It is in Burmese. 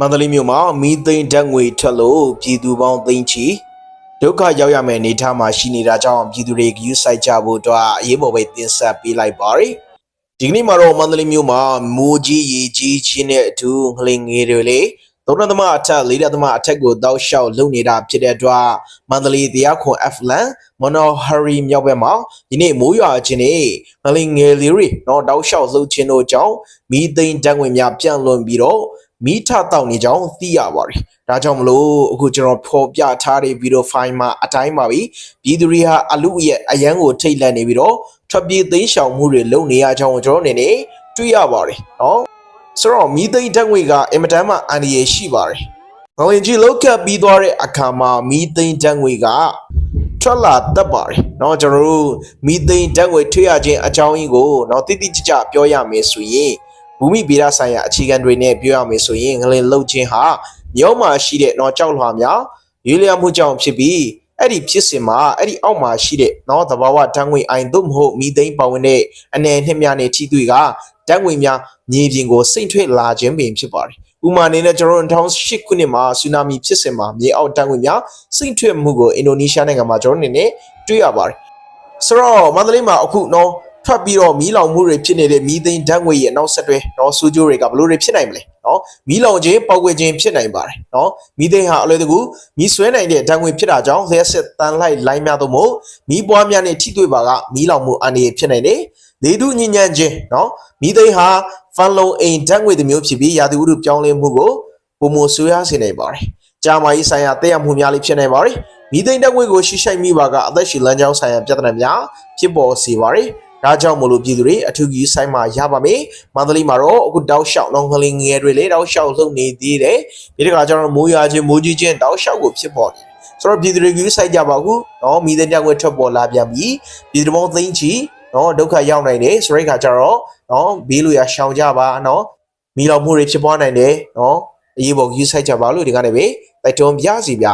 မန္တလေးမြို့မှာမီးသိန်းဓာတ်ငွေထွက်လို့ပြည်သူပေါင်းသိန်းချီဒုက္ခရောက်ရမယ့်အနေအထားမှာရှိနေတာကြောင့်ပြည်သူတွေဂရုစိုက်ကြဖို့အတွက်အရေးပေါ်ပဲတင်ဆက်ပေးလိုက်ပါရယ်ဒီကနေ့မှာတော့မန္တလေးမြို့မှာမိုးကြီးရေကြီးခြင်းနဲ့အတူငလင်ငယ်တွေလေသုံးရသမအထက်လေးရသမအထက်ကိုတောက်လျှောက်လုံနေတာဖြစ်တဲ့အတွက်မန္တလေးတရားခွန် F လန်မနော်ဟရီမြောက်ဘက်မှာဒီနေ့မိုးရွာခြင်းနဲ့ငလင်ငယ်လေးတွေတော့တောက်လျှောက်လှုပ်ခြင်းတို့ကြောင့်မီးသိန်းဓာတ်ငွေများပြန့်လွန်ပြီးတော့ မိထတောက်နေကြောင်းသိရပါတယ်။ဒါကြောင့်မလို့အခုကျွန်တော်ဖော်ပြထားတဲ့ဗီဒီယိုဖိုင်မှာအတိုင်းပါပြီ။ပြည်သူတွေဟာအလူရဲ့အရန်ကိုထိတ်လန့်နေပြီးတော့ထွက်ပြေးသိမ်းရှောင်မှုတွေလုပ်နေရကြောင်းကျွန်တော်အနေနဲ့တွေ့ရပါတယ်နော်။ဆိုတော့မိသိမ်းဓာတ်ငွေကအင်မတန်မှအန္တရာယ်ရှိပါတယ်။ငလင်ကြီးလောက်ကပ်ပြီးသွားတဲ့အခါမှာမိသိမ်းဓာတ်ငွေကထွက်လာတတ်ပါတယ်เนาะကျွန်တော်တို့မိသိမ်းဓာတ်ငွေထွေးရခြင်းအကြောင်းရင်းကိုเนาะတိတိကျကျပြောရမယ်ဆိုရင် ဘူမိဗေဒဆိုင်ရာအခြေခံတွေနဲ့ပြောရမယ်ဆိုရင်ငလင်လှုပ်ခြင်းဟာမြောက်မှာရှိတဲ့တော့ကြောက်လွှာများရွေးလျားမှုကြောင့်ဖြစ်ပြီးအဲ့ဒီဖြစ်စဉ်မှာအဲ့ဒီအောက်မှာရှိတဲ့နော်သဘာဝဓာတ်ငွေအိုင်သို့မဟုတ်မီသိန်းပါဝင်တဲ့အနေနှစ်များနဲ့ထိတွေ့ကဓာတ်ငွေများမြေပြင်ကိုစိမ့်ထွက်လာခြင်းပင်ဖြစ်ပါတယ်ဥပမာအနေနဲ့ကျွန်တော်တို့2008ခုနှစ်မှာဆူနာမီဖြစ်စဉ်မှာမြေအောက်ဓာတ်ငွေများစိမ့်ထွက်မှုကိုအင်ဒိုနီးရှားနိုင်ငံမှာကျွန်တော်တို့အနေနဲ့တွေ့ရပါတယ်ဆိုတော့မန္တလေးမှာအခုနော် ထွက်ပြီးတော့မီးလောင်မှုတွေဖြစ်နေတဲ့မီးသိန်းဓာတ်ငွေ့ရဲ့နောက်ဆက်တွဲနော်ဆိုးကျိုးတွေကဘလို့တွေဖြစ်နိုင်မလဲနော်မီးလောင်ခြင်းပောက်ကွယ်ခြင်းဖြစ်နိုင်ပါတယ်နော်မီးသိန်းဟာအလွယ်တကူမီးဆွဲနိုင်တဲ့ဓာတ်ငွေ့ဖြစ်တာကြောင့်လျှက်စစ်တန်လိုက်လိုင်းများသို့မဟုတ်မီးပွားများနဲ့ထိတွေ့ပါကမီးလောင်မှုအန္တရာယ်ဖြစ်နိုင်တယ်လေတုညဉ့်ညံ့ခြင်းနော်မိသိန်းဟာဖန်လုံအိမ်ဓာတ်ငွေတစ်မျိုးဖြစ်ပြီးရာသီဥတုပြောင်းလဲမှုကိုပုံမဆွေးရစေနိုင်ပါတယ်။ကြာမာရေးဆိုင်ရာတည့်ရမှုများလေးဖြစ်နိုင်ပါတယ်။မိသိန်းဓာတ်ငွေကိုရှိရှိုက်မိပါကအသက်ရှင်လမ်းကြောင်းဆိုင်ရာပြဿနာများဖြစ်ပေါ်စေပါတယ်။ ဒါကြောင့်မလို့ပြည်သူတွေအထူးကြီးဆိုင်မှာရပါမယ်မန္တလေးမှာတော့အခုတောက်လျှောက်တော့ငလင်ငယ်တွေလေတောက်လျှောက်လုံနေသေးတယ်ဒီတခါကျတော့မိုးရွာခြင်းမိုးကြီးခြင်းတောက်လျှောက်ကိုဖြစ်ပေါ်နေဆိုတော့ပြည်သူတွေကြီးဆိုင်ကြပါကူနော်မိတဲ့တက်ွက်ထွက်ပေါ်လာပြန်ပြီပြည်သူပေါင်းသိန်းချီနော်ဒုက္ခရောက်နိုင်တယ်ဆိုတဲ့ခါကျတော့နော်ဘေးလူရရှောင်ကြပါနော်မိလောင်မှုတွေဖြစ်ပွားနိုင်တယ်နော်အရေးပေါ်ကြီးဆိုင်ကြပါလို့ဒီကနေ့ပဲတိုက်တွန်းပြစီဗျ